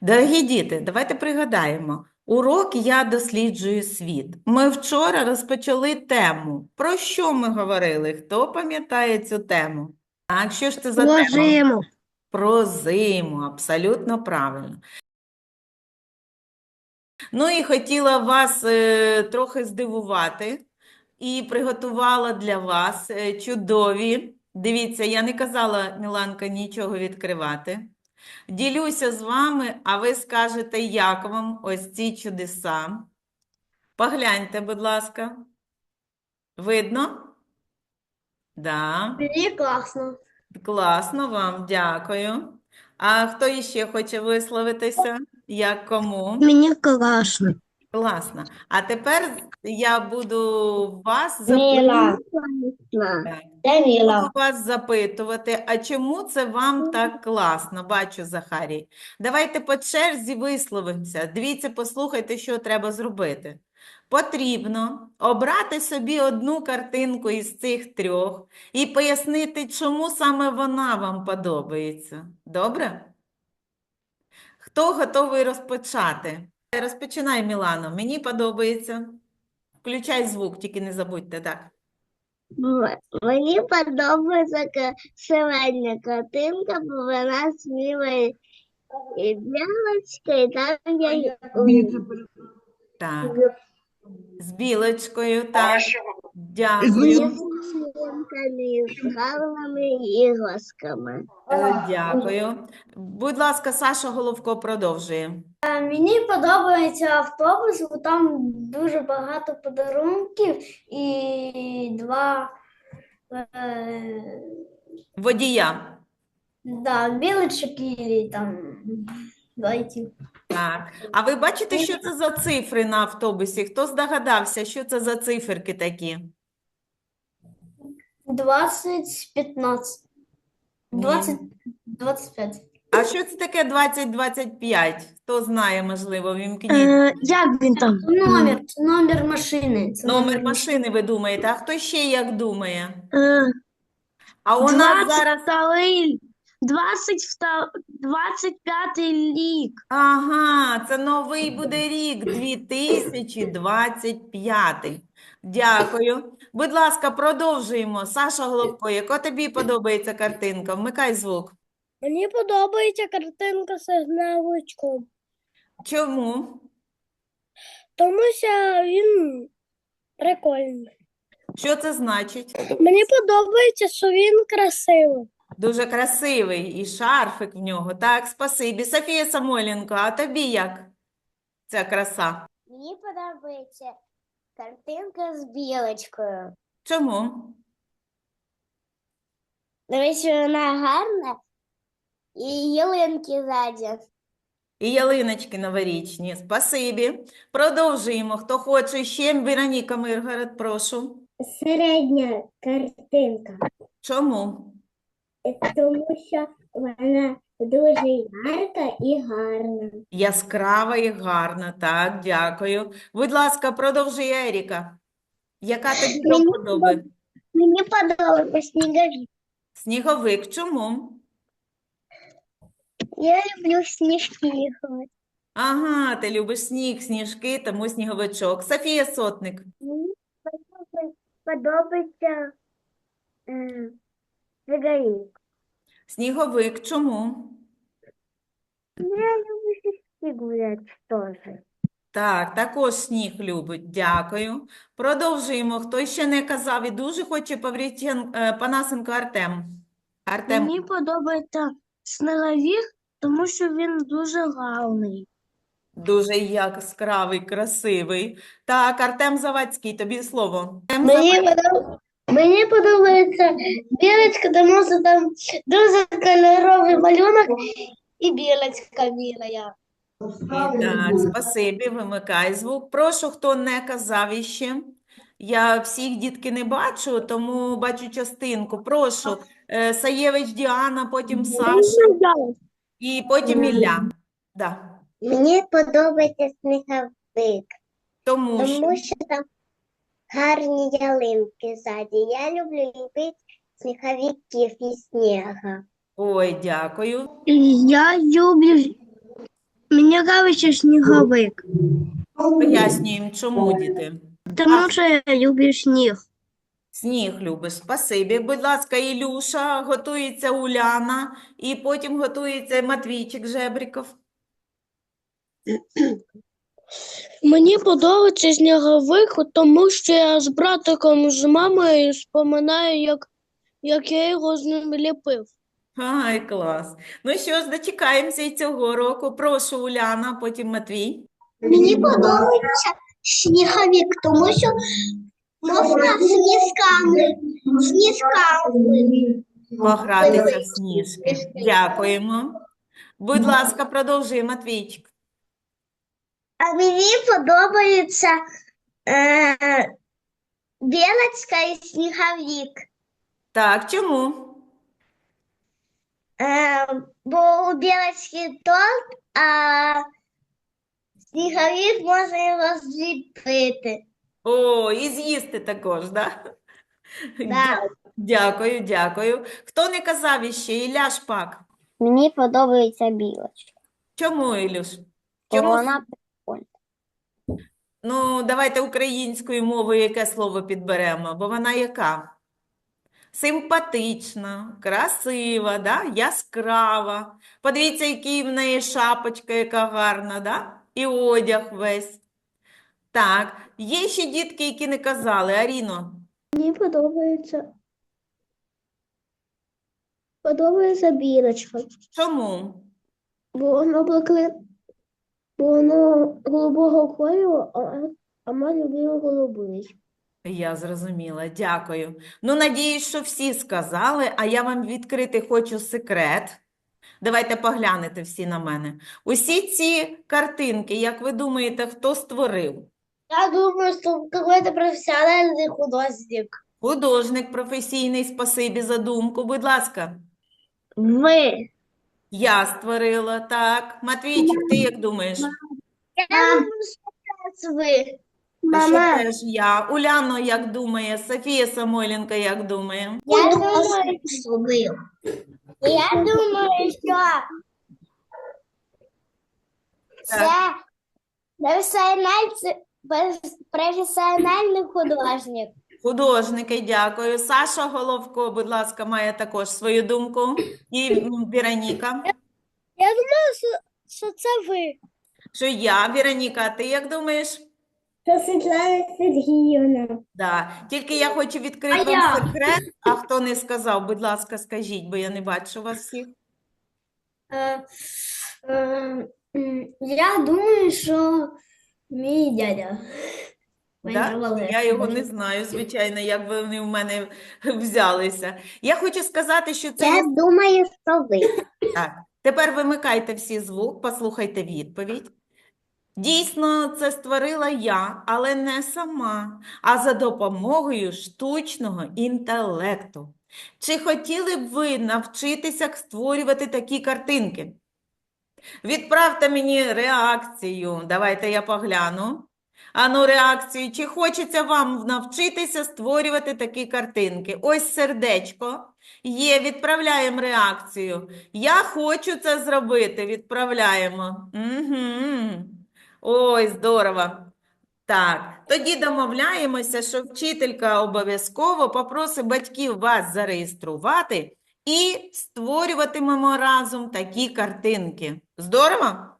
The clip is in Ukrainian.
Дорогі діти, давайте пригадаємо. Урок «Я досліджую світ». Ми вчора розпочали тему. Про що ми говорили? Хто пам'ятає цю тему? Так, що ж це за тема? Зиму. Про зиму, абсолютно правильно. Ну і хотіла вас е, трохи здивувати і приготувала для вас е, чудові. Дивіться, я не казала, Міланка, нічого відкривати. Ділюся з вами, а ви скажете, як вам ось ці чудеса. Погляньте, будь ласка. Видно? Да. Мені класно. Класно вам, дякую. А хто іще хоче висловитися? Як кому? Мені класно. Класно. А тепер я буду вас Міла. запитувати. Де Буду вас запитувати, а чому це вам так класно? Бачу, Захарій. Давайте по черзі висловимося. Дивіться, послухайте, що треба зробити. Потрібно обрати собі одну картинку із цих трьох і пояснити, чому саме вона вам подобається. Добре? Хто готовий розпочати? Розпочинай, Мілано. Мені подобається. Включай звук, тільки не забудьте, так. Мені подобається середня картинка, бо вона сміла і і білочка, і там я. Так. З білочкою, так. Дякую. з гарними іграшками. Е, Дякую. Будь ласка, Саша Головко продовжує. Мені подобається автобус, бо там дуже багато подарунків і два е, Водія. да, білочок і там зайців. Так. А ви бачите, що це за цифри на автобусі? Хто здогадався, що це за циферки такі? 20, 15. 20, 25. А що це таке 2025? Хто знає, можливо, вімкніть. Е, як він там? Номер, номер машини. Це Номер машини ви думаєте, а хто ще як думає? Е, А у нас зараз 22 25 рік. Ага, це новий буде рік 2025. Дякую. Будь ласка, продовжуємо. Саша Головко, яка тобі подобається картинка? Вмикай звук. Мені подобається картинка з гневичком, Чому? тому що він прикольний. Що це значить? Мені подобається, що він красивий. Дуже красивий і шарфик в нього. Так, спасибі. Софія Самойленко, а тобі як ця краса? Мені подобається картинка з білочкою. Чому? Дивись, вона гарна і ялинки ззаді. І ялиночки новорічні. Спасибі. Продовжуємо. Хто хоче ще? Вероніка Миргород, прошу. Середня картинка, Чому? Тому що вона дуже ярка і гарна. Яскрава і гарна, так, дякую. Будь ласка, продовжуй, Еріка. Яка тобі Мені вподоби? Мені подобається сніговик. Сніговик, чому? Я люблю сніжки їхати. Ага, ти любиш сніг, сніжки, тому сніговичок. Софія Сотник. Мені подобається е, сніговик. Сніговик, чому? Я люблю сніжки гуляти теж. Так, також сніг любить. Дякую. Продовжуємо. Хто ще не казав і дуже хоче Павлітєн- е, Панасенко Артем. Артем, Мені подобається сніговик, тому що він дуже гарний. дуже яскравий, красивий. Так, Артем Завадський, тобі слово. Артем Мені Завадський. Мені подобається білочка, тому що там дуже кольоровий малюнок і білочка милая. Так, спасибі, вимикай звук. Прошу, хто не казав іще. Я всіх дітки не бачу, тому бачу частинку. Прошу, е, Саєвич Діана, потім Саша і потім Ілля. Да. Мені подобається сніговик, Тому що. тому що там гарні ялинки ззаді. Я люблю ліпити сніговиків і снігу. Ой, дякую. Я люблю Мені кажуть, сніговик, Пояснюємо, чому, діти. тому що я люблю сніг. Сніг любиш, спасибі. Будь ласка, Ілюша, готується Уляна, і потім готується Матвійчик Жебріков. Мені подобається сніговик, тому що я з братиком, з мамою споминаю, як, як я його з ним ліпив. Ай, клас. Ну що ж, дочекаємося і цього року. Прошу, Уляна, потім Матвій. Мені подобається сніговик, тому що можна сніжками, сніжками. Погратися в сніжки. Дякуємо. Будь ласка, продовжуй, Матвійчик. А мені подобається е, білочка і сніговик. Так, чому? Е, бо у білочки торт, а сніговик може його зліпити. О, і з'їсти також, да? Да. Дякую, дякую. Хто не казав іще? Ілля Шпак. Мені подобається білочка. Чому, Ілюш? Чому? вона Ну, давайте українською мовою яке слово підберемо, бо вона яка? Симпатична, красива, да? Яскрава. Подивіться, який в неї шапочка, яка гарна, да? І одяг весь. Так, є ще дітки, які не казали. Аріно, Мені подобається. Подобається білочка, чому? бо воно блекли, бо воно голубого кольору, а, а ми любимо голубий. Я зрозуміла, дякую. Ну, надіюсь, що всі сказали, а я вам відкрити хочу секрет. Давайте поглянете всі на мене. Усі ці картинки, як ви думаєте, хто створив? Я думаю, что какой-то профессиональный художник. Художник професійний, спасибі за думку, будь ласка. Ви. Я створила, так. Матвійчик, ти як думаєш? Я думаю, що ви. А що теж я? Уляно як думає? Софія Самойленко як думає? Я думаю, що ви. Я думаю, що Так. професіональний, професіональний художник. Художники, дякую. Саша Головко, будь ласка, має також свою думку. І Віроніка. Я думаю, що, що це ви. Що я, Віроніка, а ти як думаєш? Це Світлана Сергіївна. Да. Тільки я хочу відкрити вам секрет, а хто не сказав, будь ласка, скажіть, бо я не бачу вас всіх. Е, Я думаю, що мій дядя. Да? Я його не знаю, звичайно, як вони в мене взялися. Я хочу сказати, що це Я думаю, що ви. Так, тепер вимикайте всі звук, послухайте відповідь. Дійсно, це створила я, але не сама, а за допомогою штучного інтелекту. Чи хотіли б ви навчитися створювати такі картинки? Відправте мені реакцію. Давайте я погляну. Ану, реакцію. Чи хочеться вам навчитися створювати такі картинки? Ось сердечко. Є, відправляємо реакцію. Я хочу це зробити. Відправляємо. Угу. Ой, здорово. Так, тоді домовляємося, що вчителька обов'язково попросить батьків вас зареєструвати і створюватимемо разом такі картинки. Здорово?